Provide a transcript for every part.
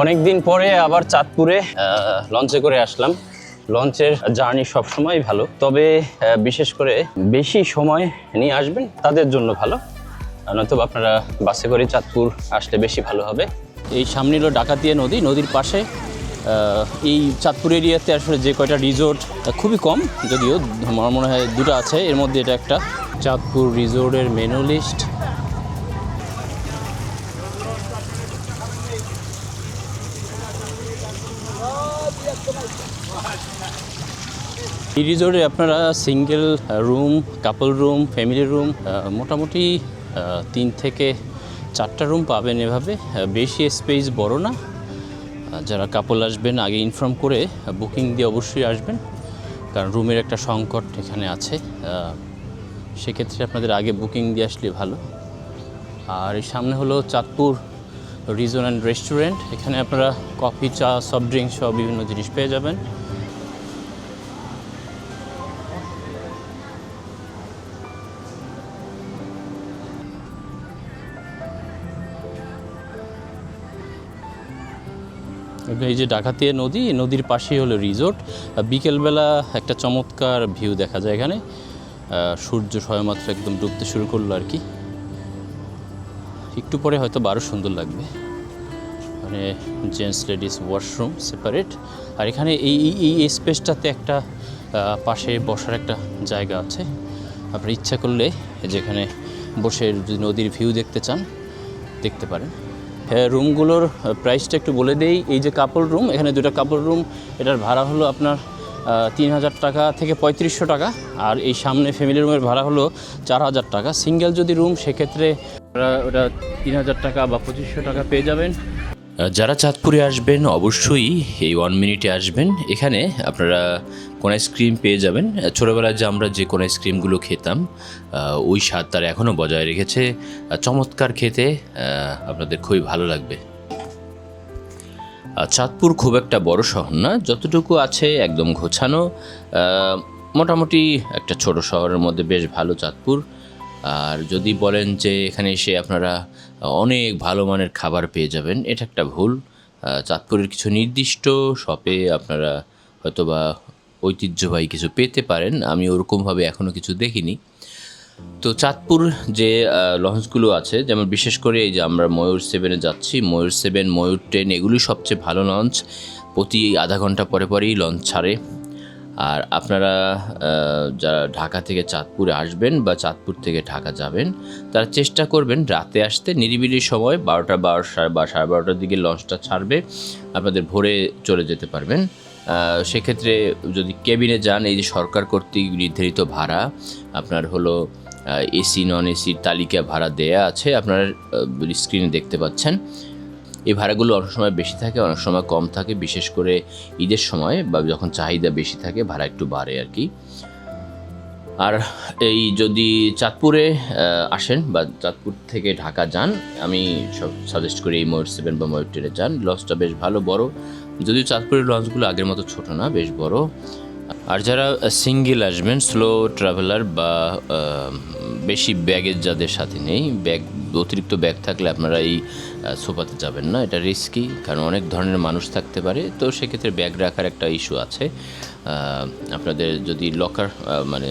অনেক দিন পরে আবার চাঁদপুরে লঞ্চে করে আসলাম। লঞ্চের জার্নি সবসময় ভালো, তবে বিশেষ করে বেশি সময় নিয়ে আসবেন, তাদের জন্য ভালো। নয়তো আপনারা বাসে করে চাঁদপুর আসলে বেশি ভালো হবে। এই সামনে হলো ডাকাতিয়া নদী, নদীর পাশে এই চাঁদপুর এরিয়াতে আসলে যে কয়টা রিসোর্ট খুবই কম, যদিও আমার মনে হয় দুটো আছে। এর মধ্যে এটা একটা, চাঁদপুর রিসোর্টের মেনু লিস্ট এই রিসোর্টে আপনারা single room, couple room, family room মোটামুটি তিন থেকে চারটা রুম পাবেন এভাবে। বেশি স্পেস বড় না। যারা কাপল আসবেন, আগে ইনফর্ম করে বুকিং দিয়ে অবশ্যই আসবেন। কারণ রুমের একটা সংকট এখানে আছে। সেক্ষেত্রে আপনাদের আগে বুকিং দিয়ে আসলে ভালো। আর এই সামনে হলো চাঁদপুর রিজন অ্যান্ড রেস্টুরেন্ট এখানে আপনারা কফি চা সফট ড্রিঙ্কস সহ বিভিন্ন জিনিস পেয়ে যাবেন। এই যে ডাকাতিয়া নদী নদীর পাশেই হলো রিসোর্ট আর বিকেলবেলা একটা চমৎকার ভিউ দেখা যায় এখানে। সূর্য সবেমাত্র একদম ডুবতে শুরু করল আর কি। একটু পরে হয়তো আরও সুন্দর লাগবে। মানে জেন্টস লেডিস ওয়াশরুম সেপারেট আর এখানে এই, এই- স্পেসটাতে একটা পাশে বসার একটা জায়গা আছে। আপনার ইচ্ছা করলে যেখানে বসে যদি নদীর ভিউ দেখতে চান, দেখতে পারেন। হ্যাঁ রুমগুলোর প্রাইসটা একটু বলে দেই। এই যে কাপড় রুম এখানে দুটো কাপড় রুম এটার ভাড়া হলো আপনার তিন হাজার টাকা থেকে পঁয়ত্রিশশো টাকা। আর এই সামনে ফ্যামিলি রুমের ভাড়া হলো চার হাজার টাকা। সিঙ্গেল যদি রুম সেক্ষেত্রে ওটা তিন হাজার টাকা বা পঁচিশশো টাকা পেয়ে যাবেন। যারা চাঁদপুরে আসবেন, অবশ্যই এই ওয়ান মিনিটে আসবেন। এখানে আপনারা কোন আইসক্রিম পেয়ে যাবেন। ছোটোবেলায় যে আমরা যে কোন আইসক্রিমগুলো খেতাম ওই স্বাদ তারা এখনও বজায় রেখেছে। চমৎকার খেতে আপনাদের খুবই ভালো লাগবে। চাঁদপুর খুব একটা বড় শহর না, যতটুকু আছে একদম ঘোছানো মোটামুটি একটা ছোট শহরের মধ্যে বেশ ভালো চাঁদপুর। আর যদি বলেন যে এখানে এসে আপনারা অনেক ভালো মানের খাবার পেয়ে যাবেন, এটা একটা ভুল। চাঁদপুরের কিছু নির্দিষ্ট শপে আপনারা হয়তোবা ঐতিহ্যবাহী কিছু পেতে পারেন। আমি ওরকমভাবে এখনও কিছু দেখিনি। তো চাঁদপুর যে লঞ্চগুলো আছে, যেমন বিশেষ করে এই যে আমরা ময়ূর সেভেনে যাচ্ছি, ময়ূর সেভেন, ময়ূর ট্রেন এগুলি সবচেয়ে ভালো লঞ্চ। প্রতি আধা ঘণ্টা পরে পরেই লঞ্চ ছাড়ে। আর আপনারা যারা ঢাকা থেকে চাঁদপুরে আসবেন বা চাঁদপুর থেকে ঢাকা যাবেন, তারা চেষ্টা করবেন রাতে আসতে। নিরিবিলি সময় বারোটা বারো সাড়ে বা সাড়ে বারোটার দিকে লঞ্চটা ছাড়বে, আপনাদের ভোরে চলে যেতে পারবেন। সেক্ষেত্রে যদি কেবিনে যান, এই যে সরকার কর্তৃক নির্ধারিত ভাড়া, আপনার হলো এসি নন এসির তালিকা ভাড়া দেয়া আছে, আপনার স্ক্রিনে দেখতে পাচ্ছেন। এই ভাড়াগুলো অনেক সময় বেশি থাকে, অনেক সময় কম থাকে, বিশেষ করে ঈদের সময় বা যখন চাহিদা বেশি থাকে, ভাড়া একটু বাড়ে আর কি। আর এই যদি চাঁদপুরে আসেন বা চাঁদপুর থেকে ঢাকা যান, আমি সব সাজেস্ট করি এই ময়ূর সেভেন বা ময়ূর ট্রেনে যান। লঞ্চটা বেশ ভালো, বড়। যদিও চাঁদপুরের লঞ্চগুলো আগের মতো ছোট না, বেশ বড়। আর যারা সিঙ্গেল আসবেন স্লো ট্রাভেলার বা বেশি ব্যাগের যাদের সাথে নেই ব্যাগ অতিরিক্ত ব্যাগ থাকলে আপনারা এই সোফাতে যাবেন না, এটা রিস্কি কারণ অনেক ধরনের মানুষ থাকতে পারে। তো সেক্ষেত্রে ব্যাগ রাখার একটা ইস্যু আছে। আপনাদের যদি লকার মানে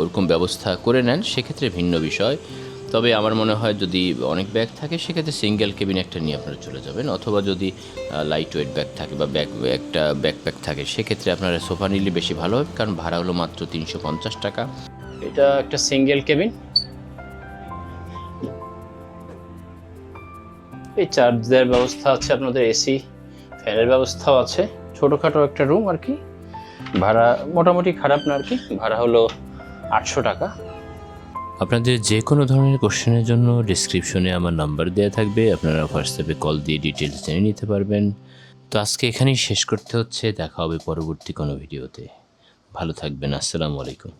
ওরকম ব্যবস্থা করে নেন, সেক্ষেত্রে ভিন্ন বিষয়। তবে আমার মনে হয় যদি অনেক ব্যাগ থাকে, সেক্ষেত্রে সিঙ্গেল কেবিন একটা নিয়ে আপনারা চলে যাবেন। অথবা যদি লাইট ওয়েট ব্যাগ থাকে বা ব্যাগ একটা ব্যাকপ্যাক থাকে, সেক্ষেত্রে আপনারা সোফা নিলে বেশি ভালো হবে, কারণ ভাড়া হলো মাত্র তিনশো পঞ্চাশ টাকা। এটা একটা সিঙ্গেল কেবিন এই চার্জ দেওয়ার ব্যবস্থা আছে, আপনাদের এসি, ফ্যানের ব্যবস্থাও আছে, ছোটোখাটো একটা রুম আর কি। ভাড়া মোটামুটি খারাপ না আর কি, ভাড়া হলো আটশো টাকা। আপনাদের যে কোনো ধরনের কোশ্চেনের জন্য ডিসক্রিপশনে আমার নাম্বার দেওয়া থাকবে, আপনারা হোয়াটসঅ্যাপে কল দিয়ে ডিটেলস জেনে নিতে পারবেন। তো আজকে এখানেই শেষ করতে হচ্ছে, দেখা হবে পরবর্তী কোনো ভিডিওতে ভালো থাকবেন, আসসালামু আলাইকুম।